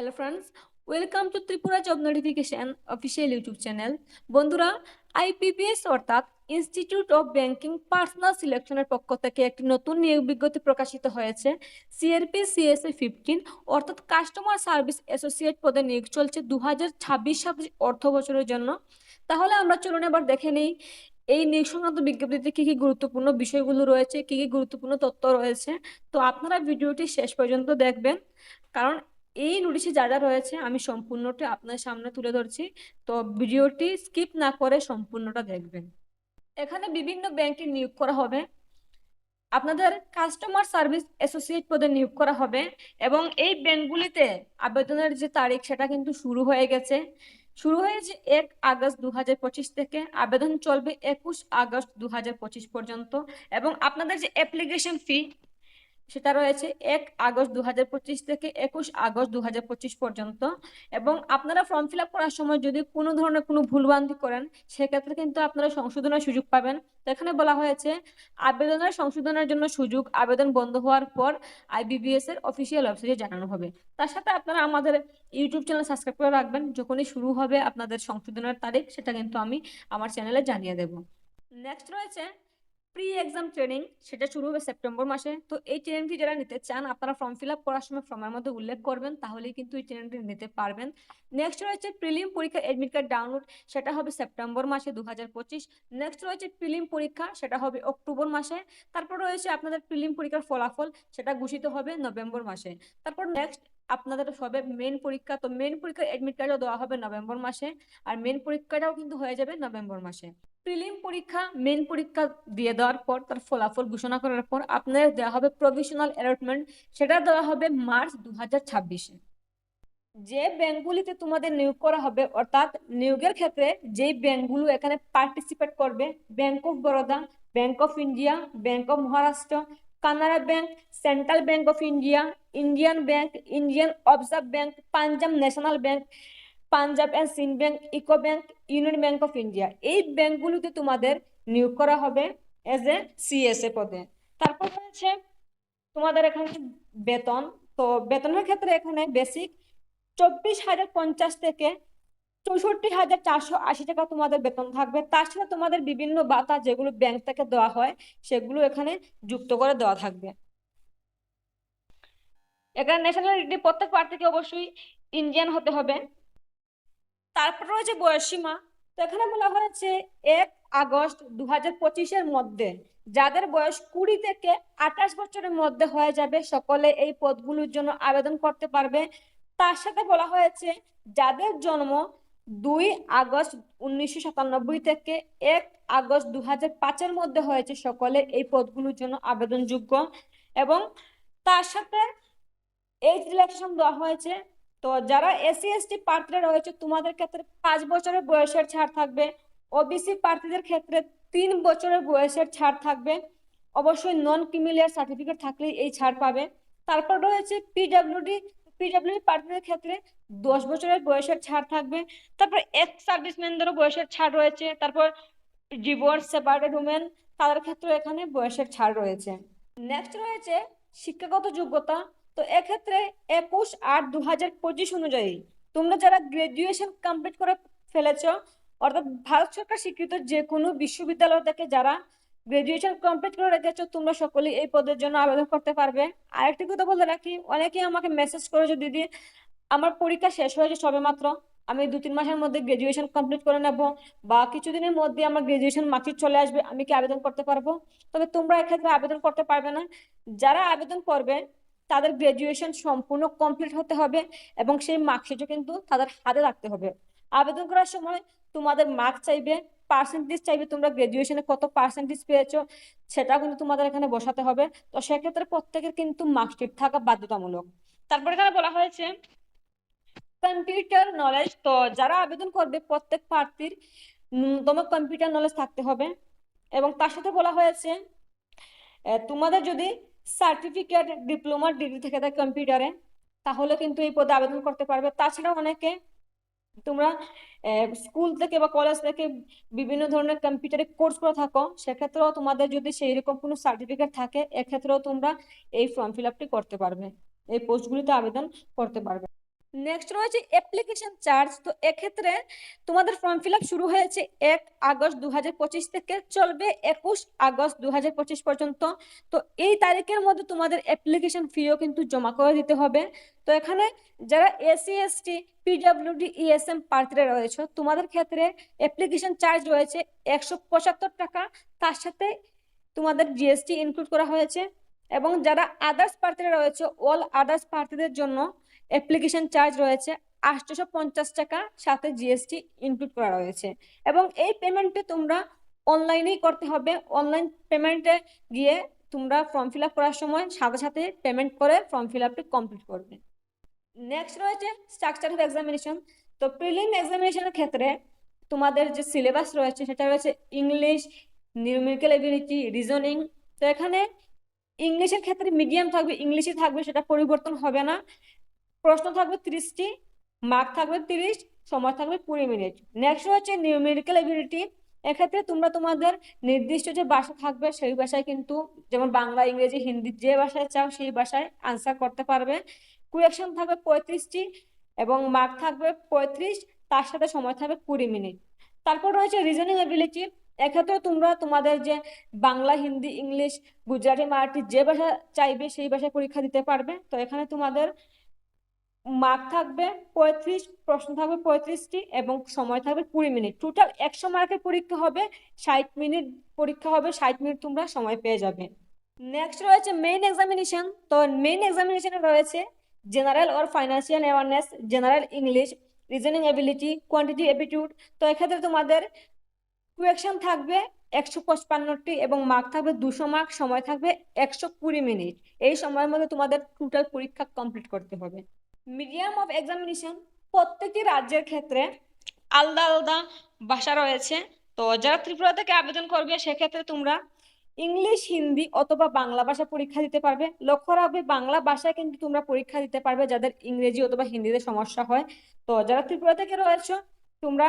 Hello friends welcome to Tripura job notification official YouTube channel বন্ধুরা আইপিপিএস অর্থাৎ institute of banking personnel সিলেকশনের পক্ষ থেকে একটি নতুন নিয়োগ বিজ্ঞপ্তি প্রকাশিত হয়েছে সিআরপি সিএসএ ফিফটিন অর্থাৎ কাস্টমার সার্ভিস অ্যাসোসিয়েট পদে নিয়োগ চলছে দু হাজার ছাব্বিশ সাতাশ অর্থ বছরের জন্য। তাহলে আমরা চলুন এবার দেখে নিই, এই নিয়োগ সংক্রান্ত বিজ্ঞপ্তিতে কী কী গুরুত্বপূর্ণ বিষয়গুলো রয়েছে, কী কী গুরুত্বপূর্ণ তথ্য রয়েছে। তো আপনারা ভিডিওটি শেষ পর্যন্ত দেখবেন, কারণ এই নোটিশে যা যা রয়েছে, আমি সম্পূর্ণটা আপনার সামনে তুলে ধরছি। তো ভিডিওটি স্কিপ না করে সম্পূর্ণটা দেখবেন। এখানে বিভিন্ন ব্যাংকে নিয়োগ করা হবে। আপনাদের কাস্টমার সার্ভিস অ্যাসোসিয়েট পদে নিয়োগ করা হবে এবং এই ব্যাংকগুলিতে আবেদনের যে তারিখ, সেটা কিন্তু শুরু হয়ে গেছে। শুরু হয়েছে এক আগস্ট দু হাজার পঁচিশ থেকে, আবেদন চলবে একুশ আগস্ট দু হাজার পঁচিশ পর্যন্ত এবং আপনাদের যে অ্যাপ্লিকেশন ফি সেটা রয়েছে এক আগস্ট দু হাজার পঁচিশ থেকে একুশ আগস্ট দু হাজার পঁচিশ পর্যন্ত। এবং আপনারা ফর্ম ফিল করার সময় যদি কোনো ধরনের কোনো ভুলভ্রান্তি করেন, সেক্ষেত্রে কিন্তু আপনারা সংশোধনের সুযোগ পাবেন। এখানে বলা হয়েছে, আবেদনের সংশোধনের জন্য সুযোগ, আবেদন বন্ধ হওয়ার পর আইবিবিএস এর অফিসিয়াল ওয়েবসাইটে জানানো হবে। তার সাথে আপনারা আমাদের ইউটিউব চ্যানেল সাবস্ক্রাইব করে রাখবেন। যখনই শুরু হবে আপনাদের সংশোধনের তারিখ, সেটা কিন্তু আমি আমার চ্যানেলে জানিয়ে দেব। নেক্সট রয়েছে প্রি এক্সাম ট্রেনিং, সেটা শুরু হবে সেপ্টেম্বর মাসে। তো এই ট্রেনিংটি যারা নিতে চান, আপনারা ফর্ম ফিল আপ করার সময় ফর্মের মধ্যে উল্লেখ করবেন, তাহলেই কিন্তু এই ট্রেনিংটি নিতে পারবেন। নেক্সট রয়েছে প্রিলিম পরীক্ষা এডমিট কার্ড ডাউনলোড সেটা হবে সেপ্টেম্বর মাসে দু হাজার পঁচিশ। নেক্সট রয়েছে প্রিলিম পরীক্ষা, সেটা হবে অক্টোবর মাসে। তারপর রয়েছে আপনাদের প্রিলিম পরীক্ষার ফলাফল, সেটা ঘোষিত হবে নভেম্বর মাসে। তারপর নেক্সট আপনাদের সবে মেন পরীক্ষা, তো মেন পরীক্ষার এডমিট কার্ডও দেওয়া হবে নভেম্বর মাসে। আর মেন পরীক্ষাটাও কিন্তু হয়ে যাবে নভেম্বর মাসে। প্রিলিম পরীক্ষা মেন পরীক্ষা দিয়ে দেওয়ার পর, তার ফলাফল ঘোষণা করার পর, আপনাদের দেওয়া হবে প্রভিশনাল অ্যালটমেন্ট সেটা দেওয়া হবে মার্চ দু হাজার ছাব্বিশে। যে ব্যাংকগুলিতে তোমাদের নিয়োগ করা হবে, অর্থাৎ নিয়োগের ক্ষেত্রে যেই ব্যাংকগুলো এখানে পার্টিসিপেট করবে bank of Baroda bank of India bank of Maharashtra Canara bank, central bank of India, Indian bank, Indian observe bank, Punjab national bank, Punjab and Sind bank, UCO bank, union bank of India. এই ব্যাংকগুলোতে তোমাদের নিয়োগ করা হবে as a CSA পদে। তারপর রয়েছে তোমাদের এখানে বেতন, তো বেতনের ক্ষেত্রে এখানে বেসিক চব্বিশ হাজার পঞ্চাশ থেকে চৌষট্টি হাজার চারশো আশি টাকা তোমাদের বেতন থাকবে। তার সাথে তোমাদের বিভিন্ন ভাতা যেগুলো ব্যাংক থেকে দেওয়া হয়, সেগুলো এখানে যুক্ত করে দেওয়া থাকবে। এখানে ন্যাশনালিটি প্রত্যেক প্রার্থীকে অবশ্যই ইন্ডিয়ান হতে হবে। তারপর রয়েছে বয়সীমা তো এখানে বলা হয়েছে, এক আগস্ট দু হাজার পঁচিশের মধ্যে যাদের বয়স কুড়ি থেকে আঠাশ বছরের মধ্যে হয়ে যাবে, সকলে এই পদগুলোর জন্য আবেদন করতে পারবে। তার সাথে বলা হয়েছে, যাদের জন্ম দুই আগস্ট উনিশশো সাতানব্বই থেকে এক আগস্ট দু হাজার পাঁচের মধ্যে হয়েছে সকলে এই পদগুলোর জন্য আবেদনযোগ্য। এবং তার সাথে এজ রিল্যাক্সেশন দেওয়া হয়েছে। তো যারা এসসি এসটি প্রার্থীরা রয়েছে, তোমাদের ক্ষেত্রে পাঁচ বছরের বয়সের ছাড় থাকবে। ওবিসি প্রার্থীদের ক্ষেত্রে তিন বছরের বয়সের ছাড় থাকবে। অবশ্যই নন ক্রিমিলিয়ার সার্টিফিকেট থাকলেই এই ছাড় পাবে। তারপর রয়েছে পিডাব্লিউডি পিডাব্লিউডি প্রার্থীদের ক্ষেত্রে দশ বছরের বয়সের ছাড় থাকবে। তারপর এক্স সার্ভিসম্যানদেরও বয়সের ছাড় রয়েছে। তারপর ডিভোর্স সেপারেটেড উমেন তাদের ক্ষেত্রে এখানে বয়সের ছাড় রয়েছে। নেক্সট রয়েছে শিক্ষাগত যোগ্যতা। তো এক্ষেত্রে একুশ আট দু হাজার পঁচিশ অনুযায়ী তোমরা যারা গ্রাজুয়েশন কমপ্লিট করে ফেলেছ, অর্থাৎ ভারত সরকার স্বীকৃত যে কোনো বিশ্ববিদ্যালয় থেকে যারা গ্রাজুয়েশন কমপ্লিট করে রেখেছো তোমরা সকলেই এই পদের জন্য আবেদন করতে পারবে। আরেকটি কথা বলে রাখি, অনেকেই আমাকে মেসেজ করেছ দিদি, আমার পরীক্ষা শেষ হয়েছে সবে মাত্র আমি দু তিন মাসের মধ্যে গ্রাজুয়েশন কমপ্লিট করে নেব, বা কিছুদিনের মধ্যে আমার গ্রাজুয়েশন মার্কশিট চলে আসবে, আমি কি আবেদন করতে পারব? তবে তোমরা এক্ষেত্রে আবেদন করতে পারবে না। যারা আবেদন করবে, তাদের গ্রাজুয়েশন সম্পূর্ণ কমপ্লিট হতে হবে এবং সেই মার্কশিটও কিন্তু তাদের হাতে রাখতে হবে। আবেদন করার সময় তোমাদের মার্ক চাইবে পার্সেন্টেজ চাইবে, তোমরা গ্রাজুয়েশনে কত পার্সেন্টেজ পেয়েছ সেটা কিন্তু তোমাদের এখানে বসাতে হবে। তো সেক্ষেত্রে প্রত্যেকের কিন্তু মার্কশিট থাকা বাধ্যতামূলক। তারপরে এখানে বলা হয়েছে কম্পিউটার নলেজ তো যারা আবেদন করবে, প্রত্যেক প্রার্থীর ন্যূনতম কম্পিউটার নলেজ থাকতে হবে। এবং তার সাথে বলা হয়েছে তোমাদের যদি সার্টিফিকেট ডিপ্লোমা ডিগ্রি থেকে থাকে কম্পিউটারে তাহলে কিন্তু এই পদে আবেদন করতে পারবে। তাছাড়া অনেকে তোমরা স্কুল থেকে বা কলেজ থেকে বিভিন্ন ধরনের কম্পিউটারে কোর্স করে থাকো। সেক্ষেত্রেও তোমাদের যদি সেই রকম কোনো সার্টিফিকেট থাকে, এক্ষেত্রেও তোমরা এই ফর্ম ফিল করতে পারবে। এই পোস্টগুলিতে আবেদন করতে পারবে। নেক্সট রয়েছে অ্যাপ্লিকেশন চার্জ তো এক্ষেত্রে তোমাদের ফর্ম ফিল শুরু হয়েছে এক আগস্ট দু হাজার পঁচিশ থেকে চলবে একুশ আগস্ট দু হাজার পঁচিশ পর্যন্ত। তো এই তারিখের মধ্যে তোমাদের অ্যাপ্লিকেশন ফিও কিন্তু জমা করে দিতে হবে। তো এখানে যারা এসসি এসটি পিডাব্লিউডি ইএসএম প্রার্থীরা রয়েছে, তোমাদের ক্ষেত্রে অ্যাপ্লিকেশন চার্জ রয়েছে একশো পঁচাত্তর টাকা। তার সাথে তোমাদের জিএসটি ইনক্লুড করা হয়েছে। এবং যারা আদার্স প্রার্থীরা রয়েছে অল আদার্স প্রার্থীদের জন্য অ্যাপ্লিকেশন চার্জ রয়েছে আটশোশো পঞ্চাশ টাকা, সাথে জিএসটি ইনক্লুড করা রয়েছে। এবং এই পেমেন্টে তোমরা অনলাইনেই করতে হবে। অনলাইন পেমেন্টে গিয়ে তোমরা ফর্ম ফিল আপ করার সময় সাথে সাথে পেমেন্ট করে ফর্ম ফিল আপটি কমপ্লিট করবে। নেক্সট রয়েছে স্ট্রাকচার অফ এক্সামিনেশন তো প্রিলিম এক্সামিনেশনের ক্ষেত্রে তোমাদের যে সিলেবাস রয়েছে, সেটা রয়েছে ইংলিশ নিউমেরিক্যাল এবিলিটি রিজনিং তো এখানে ইংলিশের ক্ষেত্রে মিডিয়াম থাকবে ইংলিশে থাকবে, সেটা পরিবর্তন হবে না। প্রশ্ন থাকবে তিরিশটি মার্ক থাকবে তিরিশ, সময় থাকবে কুড়ি মিনিট। নেক্সট হচ্ছে নিউমেরিক্যাল এবিলিটি এক্ষেত্রে তোমরা তোমাদের নির্দিষ্ট যে ভাষা থাকবে সেই ভাষায় কিন্তু যেমন বাংলা, ইংরেজি, হিন্দি যে ভাষায় চাও সেই ভাষায় আনসার করতে পারবে। কুয়েকশন থাকবে পঁয়ত্রিশটি এবং মার্ক থাকবে পঁয়ত্রিশ, তার সাথে সময় থাকবে কুড়ি মিনিট। তারপর রয়েছে রিজনিং এবিলিটি এক্ষেত্রে তোমরা তোমাদের যে বাংলা, হিন্দি, ইংলিশ, গুজরাটি, মারাঠি যে ভাষা চাইবে সেই ভাষায় পরীক্ষা দিতে পারবে। তো এখানে তোমাদের মার্ক থাকবে পঁয়ত্রিশ, প্রশ্ন থাকবে পঁয়ত্রিশটি এবং সময় থাকবে কুড়ি মিনিট। টোটাল একশো মার্কের পরীক্ষা হবে, ষাট মিনিট পরীক্ষা হবে, ষাট মিনিট তোমরা সময় পেয়ে যাবে। নেক্সট রয়েছে মেইন এক্সামিনেশন তো মেইন এক্সামিনেশনে রয়েছে general or financial awareness general English reasoning ability quantity aptitude তো এক্ষেত্রে তোমাদের কুয়েকশন থাকবে একশো পঁচপান্নটি এবং মার্ক থাকবে দুশো মার্ক সময় থাকবে একশো কুড়ি মিনিট। এই সময়ের মধ্যে তোমাদের টোটাল পরীক্ষা কমপ্লিট করতে হবে। মিডিয়াম অফ এক্সামিনেশন প্রত্যেকটি রাজ্যের ক্ষেত্রে আলাদা আলাদা ভাষা রয়েছে। তো যারা ত্রিপুরা থেকে আবেদন করবে, সেক্ষেত্রে তোমরা ইংলিশ, হিন্দি অথবা বাংলা ভাষা পরীক্ষা দিতে পারবে। লক্ষ্য রাখবে, বাংলা ভাষায় কিন্তু তোমরা পরীক্ষা দিতে পারবে যাদের ইংরেজি অথবা হিন্দিতে সমস্যা হয়। তো যারা ত্রিপুরা থেকে রয়েছে, তোমরা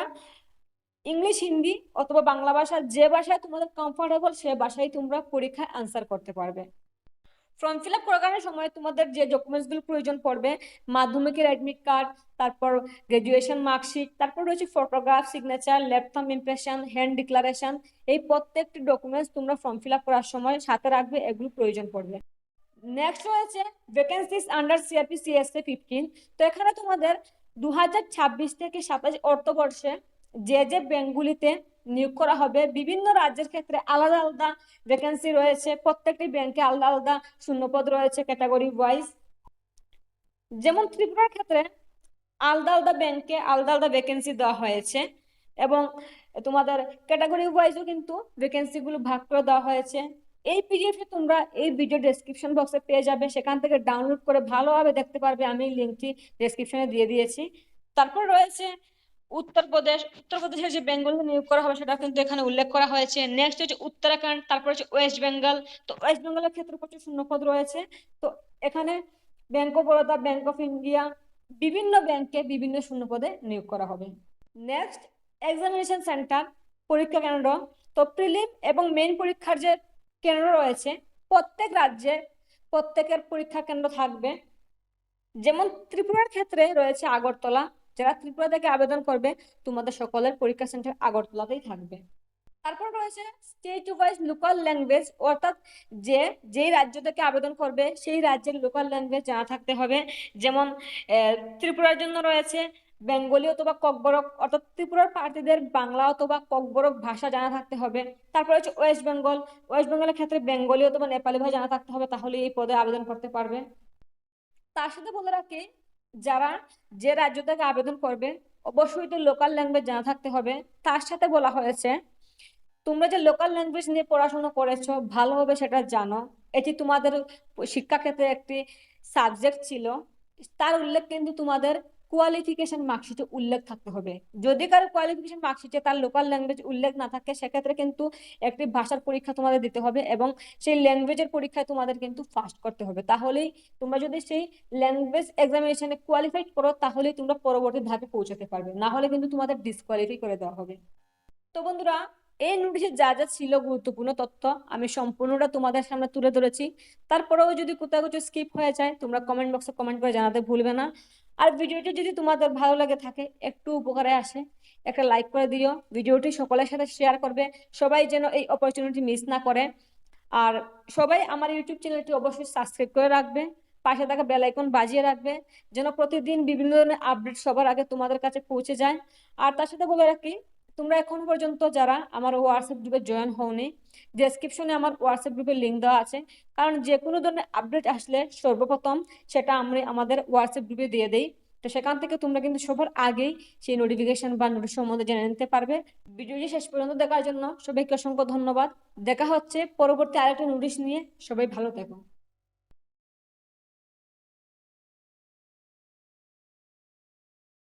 ইংলিশ, হিন্দি অথবা বাংলা ভাষা যে ভাষায় তোমাদের কমফোর্টেবল সে ভাষায় তোমরা পরীক্ষায় আনসার করতে পারবে। ফর্ম ফিল আপ করার সময় তোমাদের যে ডকুমেন্টসগুলো প্রয়োজন পড়বে, মাধ্যমিকের অ্যাডমিট কার্ড তারপর গ্রাজুয়েশন মার্কশিট তারপর রয়েছে photograph signature laptop impression hand declaration এই প্রত্যেকটি ডকুমেন্টস তোমরা ফর্ম ফিল আপ করার সময় সাথে রাখবে, এগুলো প্রয়োজন পড়বে। নেক্সট রয়েছে vacancies under CRP CSA fifteen তো এখানে তোমাদের দু হাজার ছাব্বিশ থেকে সাতাশ অর্থবর্ষে যে যে ব্যাংকগুলিতে নিয়োগ করা হবে। বিভিন্ন রাজ্যের ক্ষেত্রে আলাদা আলাদা ভ্যাকেন্সি রয়েছে। প্রত্যেকটি ব্যাংকে আলাদা আলাদা শূন্যপদ রয়েছে ক্যাটাগরি ওয়াইজ যেমন ত্রিপুরার ক্ষেত্রে আলাদা আলাদা ব্যাংকে আলাদা আলাদা ভ্যাকেন্সি দেওয়া হয়েছে এবং তোমাদের ক্যাটাগরি ওয়াইজও কিন্তু ভ্যাকেন্সিগুলো ভাগ করে দেওয়া হয়েছে। এই পিডিএফে তোমরা এই ভিডিও ডেসক্রিপশন বক্সে পেয়ে যাবে। সেখান থেকে ডাউনলোড করে ভালোভাবে দেখতে পারবে। আমি লিঙ্কটি ডেসক্রিপশনে দিয়ে দিয়েছি। তারপর রয়েছে উত্তরপ্রদেশ উত্তরপ্রদেশের যে বেঙ্গলে নিয়োগ করা হবে সেটা কিন্তু এখানে উল্লেখ করা হয়েছে। নেক্সট হচ্ছে উত্তরাখণ্ড, তারপর হচ্ছে ওয়েস্ট বেঙ্গল তো ওয়েস্ট বেঙ্গলের ক্ষেত্রে প্রচুর শূন্যপদ রয়েছে। তো এখানে bank of Baroda bank of India বিভিন্ন ব্যাংকে বিভিন্ন শূন্যপদে নিয়োগ করা হবে। নেক্সট এক্সামিনেশন সেন্টার পরীক্ষা কেন্দ্র। তো প্রিলিম এবং মেইন পরীক্ষার যে কেন্দ্র রয়েছে, প্রত্যেক রাজ্যে প্রত্যেকের পরীক্ষা কেন্দ্র থাকবে। যেমন ত্রিপুরার ক্ষেত্রে রয়েছে আগরতলা যারা ত্রিপুরা থেকে আবেদন করবে, তোমাদের সকলের পরীক্ষা সেন্টার আগরতলাতেই থাকবে। তারপর রয়েছে স্টেট ওয়াইজ লোকাল ল্যাঙ্গুয়েজ অর্থাৎ যে, যেই রাজ্য থেকে আবেদন করবে, সেই রাজ্যের লোকাল ল্যাঙ্গুয়েজ জানা থাকতে হবে। যেমন ত্রিপুরার জন্য রয়েছে বেঙ্গলি অথবা ককবরক, অর্থাৎ ত্রিপুরার প্রার্থীদের বাংলা অথবা ককবরক ভাষা জানা থাকতে হবে। তারপর হচ্ছে ওয়েস্ট বেঙ্গল, ওয়েস্ট বেঙ্গলের ক্ষেত্রে বেঙ্গলি অথবা নেপালি ভাষা জানা থাকতে হবে তাহলে এই পদে আবেদন করতে পারবে। তার সাথে বলে রাখি যারা যে রাজ্য থেকে আবেদন করবে, অবশ্যই তো লোকাল ল্যাঙ্গুয়েজ জানা থাকতে হবে। তার সাথে বলা হয়েছে, তোমরা যে লোকাল ল্যাঙ্গুয়েজ নিয়ে পড়াশোনা করেছ ভালোভাবে সেটা জানো। এটি তোমাদের শিক্ষাক্ষেত্রে একটি সাবজেক্ট ছিল। তার উল্লেখ কিন্তু তোমাদের কোয়ালিফিকেশন মার্কশিটে উল্লেখ থাকতে হবে। যদি কারও কোয়ালিফিকেশন মার্কশিটে তার লোকাল ল্যাঙ্গুয়েজ উল্লেখ না থাকে, সেক্ষেত্রে কিন্তু একটি ভাষার পরীক্ষা তোমাদের দিতে হবে এবং সেই ল্যাঙ্গুয়েজের পরীক্ষায় তোমাদের কিন্তু ফার্স্ট করতে হবে। তাহলেই তোমরা যদি সেই ল্যাঙ্গুয়েজ এক্সামিনেশনে কোয়ালিফাইড করো, তাহলেই তোমরা পরবর্তী ধাপে পৌঁছাতে পারবে। না হলে কিন্তু তোমাদের ডিসকোয়ালিফাই করে দেওয়া হবে। তো বন্ধুরা এই নোটিশে যা যা ছিল গুরুত্বপূর্ণ তথ্য আমি সম্পূর্ণটা তোমাদের সামনে তুলে ধরেছি। তারপরেও যদি কোথাও কিছু স্কিপ হয়ে যায়, তোমরা কমেন্ট বক্সে কমেন্ট করে জানাতে ভুলবে না। আর ভিডিওটি যদি তোমাদের ভালো লাগে থাকে, একটু উপকারে আসে, একটা লাইক করে দিও। ভিডিওটি সকলের সাথে শেয়ার করবে, সবাই যেন এই অপরচুনিটি মিস না করে। আর সবাই আমার ইউটিউব চ্যানেলটি অবশ্যই সাবস্ক্রাইব করে রাখবে, পাশে থাকা বেল আইকন বাজিয়ে রাখবে, যেন প্রতিদিন বিভিন্ন ধরনের আপডেট সবার আগে তোমাদের কাছে পৌঁছে যায়। আর তার সাথে বলে রাখি তোমরা এখন পর্যন্ত যারা আমার হোয়াটসঅ্যাপ গ্রুপে জয়েন হওনি ডেসক্রিপশনে আমার হোয়াটসঅ্যাপ গ্রুপের লিঙ্ক দেওয়া আছে। কারণ যে কোনো ধরনের আপডেট আসলে সর্বপ্রথম সেটা আমরা আমাদের হোয়াটসঅ্যাপ গ্রুপে দিয়ে দেই। তো সেখান থেকে তোমরা কিন্তু সবার আগেই সেই নোটিফিকেশন বা নোটিশ সম্বন্ধে জেনে নিতে পারবে। ভিডিওটি শেষ পর্যন্ত দেখার জন্য সবাইকে অসংখ্য ধন্যবাদ। দেখা হচ্ছে পরবর্তী আরেকটা নোটিশ নিয়ে। সবাই ভালো থেকো।